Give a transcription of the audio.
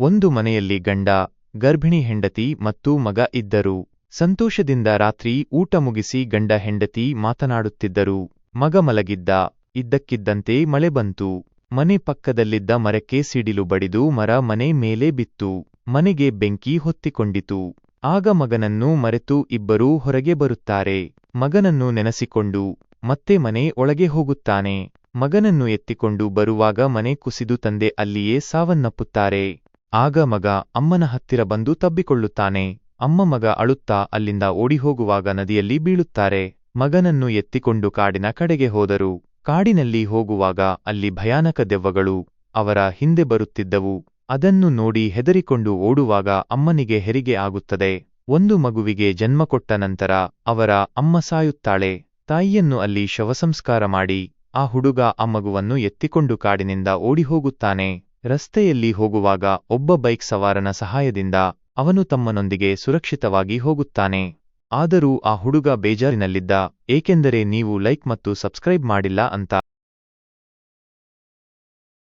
ಒಂದು ಮನೆಯಲ್ಲಿ ಗಂಡ, ಗರ್ಭಿಣಿ ಹೆಂಡತಿ ಮತ್ತು ಮಗ ಇದ್ದರು. ಸಂತೋಷದಿಂದ ರಾತ್ರಿ ಊಟ ಮುಗಿಸಿ ಗಂಡ ಹೆಂಡತಿ ಮಾತನಾಡುತ್ತಿದ್ದರು. ಮಗ ಮಲಗಿದ್ದ, ಇದ್ದಕ್ಕಿದ್ದಂತೆ ಮಳೆ ಬಂತು. ಮನೆ ಪಕ್ಕದಲ್ಲಿದ್ದ ಮರಕ್ಕೆ ಸಿಡಿಲು ಬಡಿದು ಮರ ಮನೆ ಮೇಲೆ ಬಿತ್ತು. ಮನೆಗೆ ಬೆಂಕಿ ಹೊತ್ತಿಕೊಂಡಿತು. ಆಗ ಮಗನನ್ನು ಮರೆತು ಇಬ್ಬರೂ ಹೊರಗೆ ಬರುತ್ತಾರೆ. ಮಗನನ್ನು ನೆನಸಿಕೊಂಡು, ಮತ್ತೆ ಮನೆ ಒಳಗೆ ಹೋಗುತ್ತಾನೆ. ಮಗನನ್ನು ಎತ್ತಿಕೊಂಡು ಬರುವಾಗ ಮನೆ ಕುಸಿದು ತಂದೆ ಅಲ್ಲಿಯೇ ಸಾವನ್ನಪ್ಪುತ್ತಾರೆ. ಆಗ ಮಗ ಅಮ್ಮನ ಹತ್ತಿರ ಬಂದು ತಬ್ಬಿಕೊಳ್ಳುತ್ತಾನೆ. ಅಮ್ಮ ಮಗ ಅಳುತ್ತಾ ಅಲ್ಲಿಂದ ಓಡಿಹೋಗುವಾಗ ನದಿಯಲ್ಲಿ ಬೀಳುತ್ತಾರೆ. ಮಗನನ್ನು ಎತ್ತಿಕೊಂಡು ಕಾಡಿನ ಕಡೆಗೆ ಹೋದರು. ಕಾಡಿನಲ್ಲಿ ಹೋಗುವಾಗ ಅಲ್ಲಿ ಭಯಾನಕ ದೆವ್ವಗಳು ಅವರ ಹಿಂದೆ ಬರುತ್ತಿದ್ದವು. ಅದನ್ನು ನೋಡಿ ಹೆದರಿಕೊಂಡು ಓಡುವಾಗ ಅಮ್ಮನಿಗೆ ಹೆರಿಗೆ ಆಗುತ್ತದೆ. ಒಂದು ಮಗುವಿಗೆ ಜನ್ಮ ಕೊಟ್ಟ ನಂತರ ಅವರ ಅಮ್ಮ ಸಾಯುತ್ತಾಳೆ. ತಾಯಿಯನ್ನು ಅಲ್ಲಿ ಶವಸಂಸ್ಕಾರ ಮಾಡಿ ಆ ಹುಡುಗ ಆ ಮಗುವನ್ನು ಎತ್ತಿಕೊಂಡು ಕಾಡಿನಿಂದ ಓಡಿಹೋಗುತ್ತಾನೆ. ರಸ್ತೆಯಲ್ಲಿ ಹೋಗುವಾಗ ಒಬ್ಬ ಬೈಕ್ ಸವಾರನ ಸಹಾಯದಿಂದ ಅವನು ತಮ್ಮನೊಂದಿಗೆ ಸುರಕ್ಷಿತವಾಗಿ ಹೋಗುತ್ತಾನೆ. ಆದರೂ ಆ ಹುಡುಗ ಬೇಜಾರಿನಲ್ಲಿದ್ದ, ಏಕೆಂದರೆ ನೀವು ಲೈಕ್ ಮತ್ತು ಸಬ್ಸ್ಕ್ರೈಬ್ ಮಾಡಿಲ್ಲ ಅಂತ